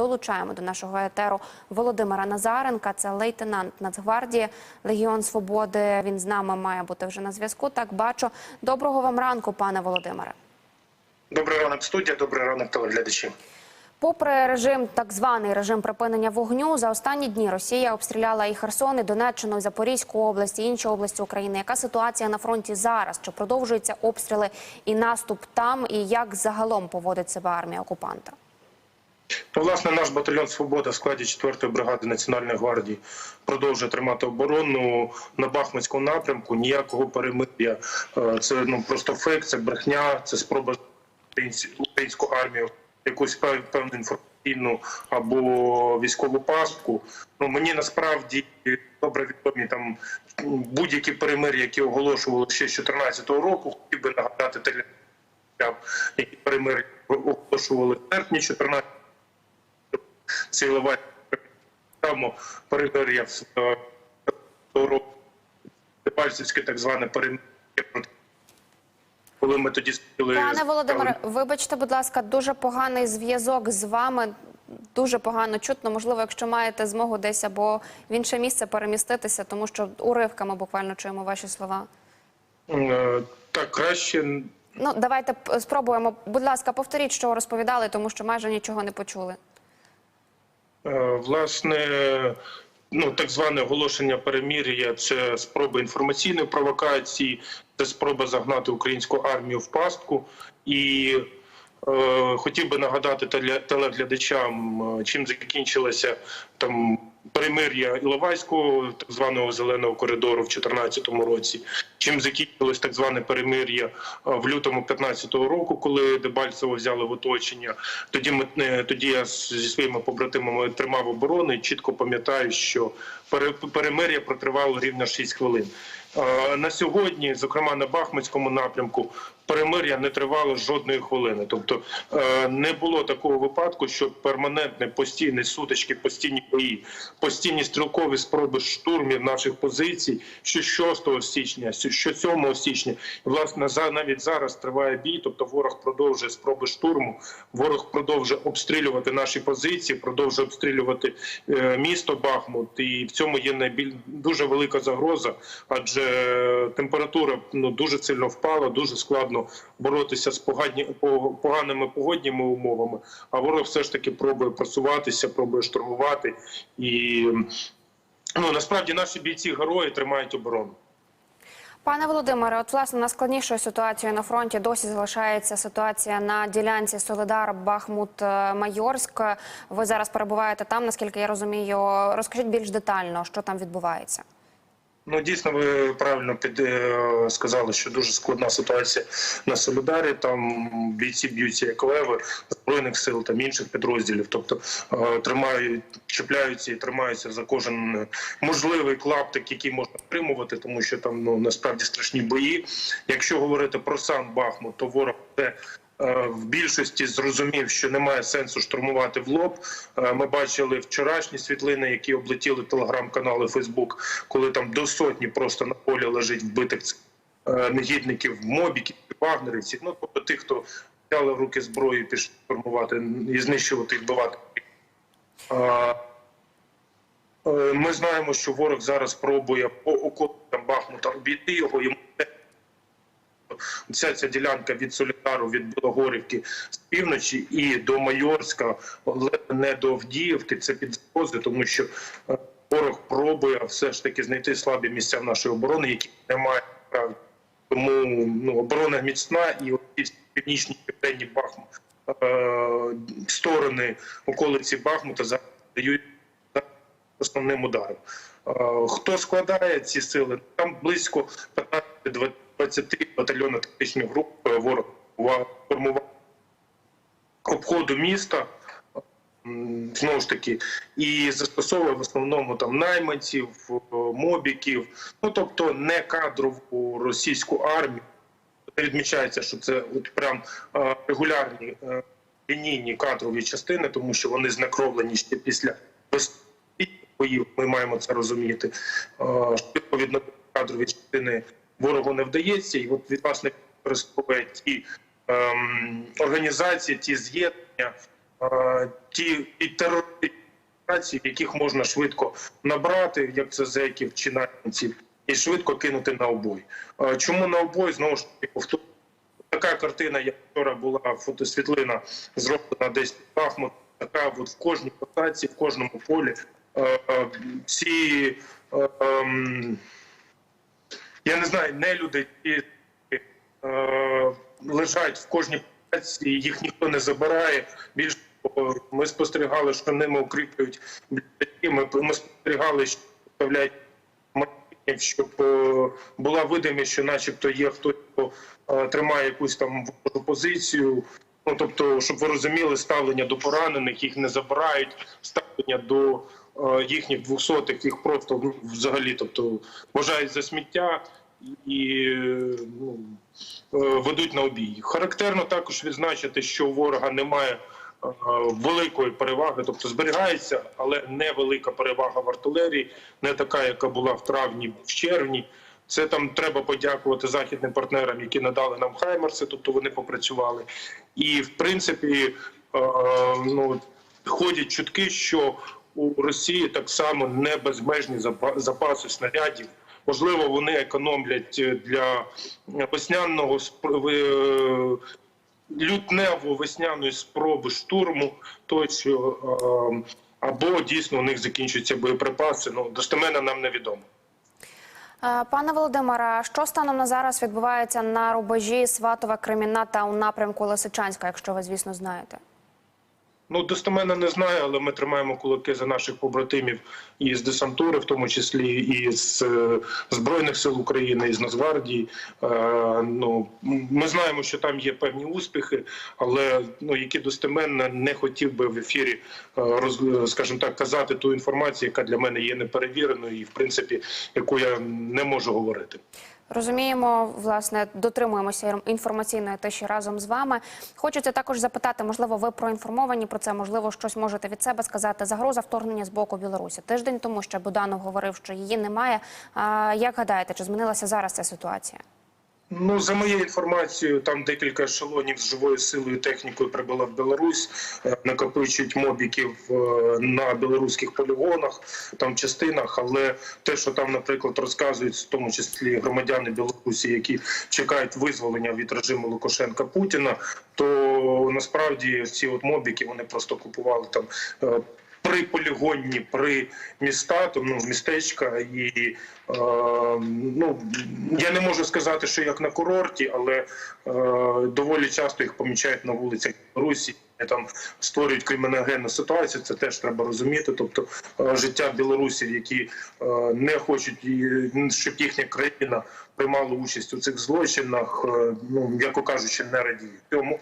долучаємо до нашого етеру Володимира Назаренка. Це лейтенант Нацгвардії Легіон Свободи. Він з нами має бути вже на зв'язку. Так бачу. Доброго вам ранку, пане Володимире. Добрий ранок, студія, добрий ранок, телеглядачі. Попри режим, так званий режим припинення вогню, за останні дні Росія обстріляла і Херсон, і Донеччину, і Запорізьку область, і інші області України. Яка ситуація на фронті зараз? Чи продовжуються обстріли і наступ там? І як загалом поводить себе армія окупанта? Ну, власне, наш батальйон Свобода в складі 4-ї бригади Національної гвардії продовжує тримати оборону на Бахмутському напрямку. Ніякого перемир'я. Е, Це ну просто фейк, це брехня, це спроба українську армію якусь пев- певну інформаційну або військову пастку. Ну мені насправді добре відомі там будь-які перемир'я, які оголошували ще з 2014 року. Хотів би нагадати телеглядачам, які перемир'я оголошували в серпні 14 цілувати само перемир'я е, Дебальцевське так зване перемир'я. Коли ми тоді сиділи Пане Володимире, вибачте, будь ласка, дуже поганий зв'язок з вами. Дуже погано чутно. Можливо, якщо маєте змогу десь або в інше місце переміститися, тому що уривками буквально чуємо ваші слова. Е, так краще Ну, давайте спробуємо. Будь ласка, повторіть, що розповідали, тому що майже нічого не почули. Е, Власне, ну так зване оголошення перемір'я це спроба інформаційної провокації, це спроба загнати українську армію в пастку. І хотів би нагадати теле- телеглядачам, е, чим закінчилося там перемир'я Іловайського, так званого зеленого коридору в 2014 році. Чим закінчилось так зване перемир'я е, в лютому 2015 року, коли Дебальцево взяли в оточення. Тоді ми е, тоді я зі своїми побратимами тримав оборону і чітко пам'ятаю, що пере- перемир'я протривало рівно 6 хвилин. Е, На сьогодні, зокрема на Бахмутському напрямку, перемир'я не тривало жодної хвилини. Тобто е, не було такого випадку, що перманентне постійні сутички, постійні бої, постійні стрілкові спроби штурмів наших позицій, що 6 січня, що 7 січня, і власне навіть зараз триває бій. Тобто ворог продовжує спроби штурму, ворог продовжує обстрілювати наші позиції, продовжує обстрілювати е, місто Бахмут, і в цьому є найбіль дуже велика загроза, адже температура ну дуже сильно впала, дуже складно боротися з погані поганими погодніми умовами. А ворог все ж таки пробує просуватися, пробує штурмувати і. Ну насправді наші бійці герої тримають оборону. Пане Володимире, от власне найскладнішою ситуацією на фронті досі залишається ситуація на ділянці Солидар Бахмут е, Майорськ. Ви зараз перебуваєте там, наскільки я розумію. Розкажіть більш детально, що там відбувається. Ну дійсно, ви правильно під е, сказали, що дуже складна ситуація на Солідарі. Там бійці б'ються як леви збройних сил там інших підрозділів. Тобто е, тримають, чіпляються і тримаються за кожен можливий клаптик, який можна отримувати, тому що там ну насправді страшні бої. Якщо говорити про сам Бахмут, то ворог це. Е, В більшості зрозумів, що немає сенсу штурмувати в лоб. Е, Ми бачили вчорашні світлини, які облетіли телеграм-канали Фейсбук, коли там до сотні просто на полі лежить вбитих е, негідників, мобіків, вагнерівців. Ну тобто тих, хто взяли в руки зброю, і пішли штурмувати і знищувати і вбивати. Ми знаємо, що ворог зараз пробує по околицям Бахмута обійти його. Йому Вся ця ділянка від Солідару, від Білогорівки з півночі і до Майорська, не до Авдіївки. Це під загрози, тому що е, ворог пробує все ж таки знайти слабі місця в нашої оборони, які немає справді. Тому ну, оборона міцна і ці північні південні Бахмут е, сторони околиці Бахмута зараз дають основним ударом. Е, Хто складає ці сили? Там близько 15-20 батальйонів тактичних груп е, ворог формував обходу міста. Знову ж таки, і застосовує в основному там найманців, е, мобіків, ну тобто не кадрову російську армію. Відмічається, що це от прям е, регулярні лінійні кадрові частини, тому що вони знекровлені ще після боїв. Ми маємо це розуміти. Відповідно, кадрові частини ворогу не вдається, і от від власне використовує ті ем, організації, ті з'єднання, е, ті і терористичні яких можна швидко набрати, як це зеків чи найманців, і швидко кинути на обой. Е, Чому на обой? Знову ж таки повторюю, така картина, як вчора була фотосвітлина, зроблена десь в Бахмут, така от в кожній посадці, в кожному полі. Е, е, Ці е, ем, я не знаю, не люди, які е, лежать в кожній посадці, їх ніхто не забирає. Більше ми спостерігали, що ними укріплюють Ми, ми спостерігали, що вставляють щоб е, була видимість, що начебто є хтось, хто е, тримає якусь там позицію. Ну тобто, щоб ви розуміли, ставлення до поранених їх не забирають, ставлення до їхніх двохсотих їх просто ну, взагалі, тобто вважають за сміття і е, ну, е, ведуть на обій. Характерно також відзначити, що у ворога немає е, великої переваги, тобто зберігається, але невелика перевага в артилерії, не така, яка була в травні, в червні. Це там треба подякувати західним партнерам, які надали нам хаймерси, тобто вони попрацювали. І в принципі, е, е, ну ходять чутки, що у Росії так само не безмежні запа- запаси снарядів. Можливо, вони економлять е, для весняного спр- лютнево-весняної спроби штурму, тощо е, або дійсно у них закінчуються боєприпаси. Ну достеменно нам невідомо. Е, Пане Володимире, що станом на зараз відбувається на рубежі Сватова Кремінна та у напрямку Лисичанська, якщо ви, звісно, знаєте? Ну, достеменно не знаю, але ми тримаємо кулаки за наших побратимів і з десантури, в тому числі і з е, Збройних сил України, і з Нацгвардії. Е, ну, ми знаємо, що там є певні успіхи, але ну, які достеменно не хотів би в ефірі, е, роз, скажімо так, казати ту інформацію, яка для мене є неперевіреною і, в принципі, яку я не можу говорити. Розуміємо, власне, дотримуємося інформаційної тиші разом з вами. Хочеться також запитати, можливо, ви проінформовані про це, можливо, щось можете від себе сказати. Загроза вторгнення з боку Білорусі. Тиждень тому ще Буданов говорив, що її немає. А як гадаєте, чи змінилася зараз ця ситуація? Ну, за моєю інформацією, там декілька ешелонів з живою силою технікою прибула в Білорусь, е, накопичують мобіків е, на білоруських полігонах, там частинах. Але те, що там, наприклад, розказують, в тому числі громадяни Білорусі, які чекають визволення від режиму Лукашенка Путіна, то насправді ці от мобіки вони просто купували там. При полігонні, при міста, там ну містечка, і е, ну я не можу сказати, що як на курорті, але е, доволі часто їх помічають на вулицях Русі. Там створюють криміногенну ситуацію. Це теж треба розуміти. Тобто е, життя білорусів, які е, не хочуть, щоб їхня країна приймала участь у цих злочинах, е, ну м'яко кажучи, не радіють. Тому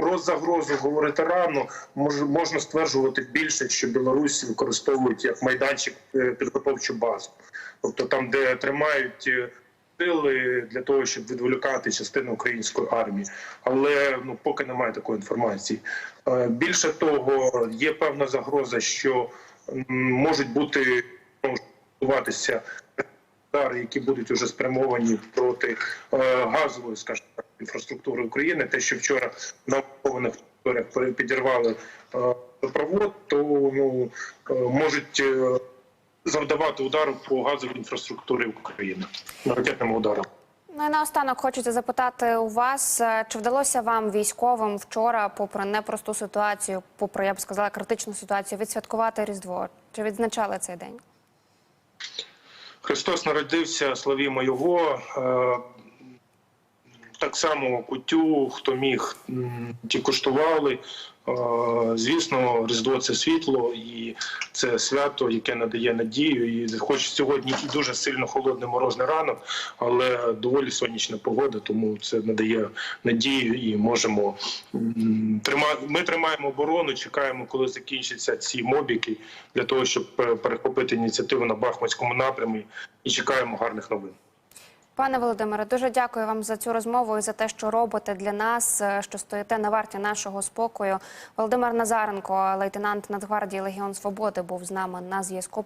про загрозу говорити рано мож, можна стверджувати більше, що Білорусі використовують як майданчик е, підготовчу базу, тобто там, де тримають е, сили для того, щоб відволікати частину української армії, але ну поки немає такої інформації. Е, Більше того, є певна загроза, що можуть бути ну, удари, які будуть уже спрямовані проти газової, скажімо інфраструктури України. Те, що вчора на окупованих територіях підірвали е, провод, то ну е, можуть е, завдавати удару по газовій інфраструктурі України ракетним ударом. Ну і наостанок хочеться запитати у вас, чи вдалося вам військовим вчора, попри непросту ситуацію, попри я б сказала критичну ситуацію, відсвяткувати Різдво? Чи відзначали цей день? Христос народився, славімо Його. Так само кутю, хто міг, ті коштували. Е, Звісно, Різдво це світло і це свято, яке надає надію. І хоч сьогодні і дуже сильно холодний морозний ранок, але доволі сонячна погода, тому це надає надію і можемо тримати. Ми тримаємо оборону, чекаємо, коли закінчаться ці мобіки, для того, щоб е, перехопити ініціативу на Бахмутському напрямі, і чекаємо гарних новин. Пане Володимире, дуже дякую вам за цю розмову і за те, що робите для нас, е, що стоїте на варті нашого спокою. Володимир Назаренко, лейтенант Нацгвардії Легіон Свободи, був з нами на зв'язку.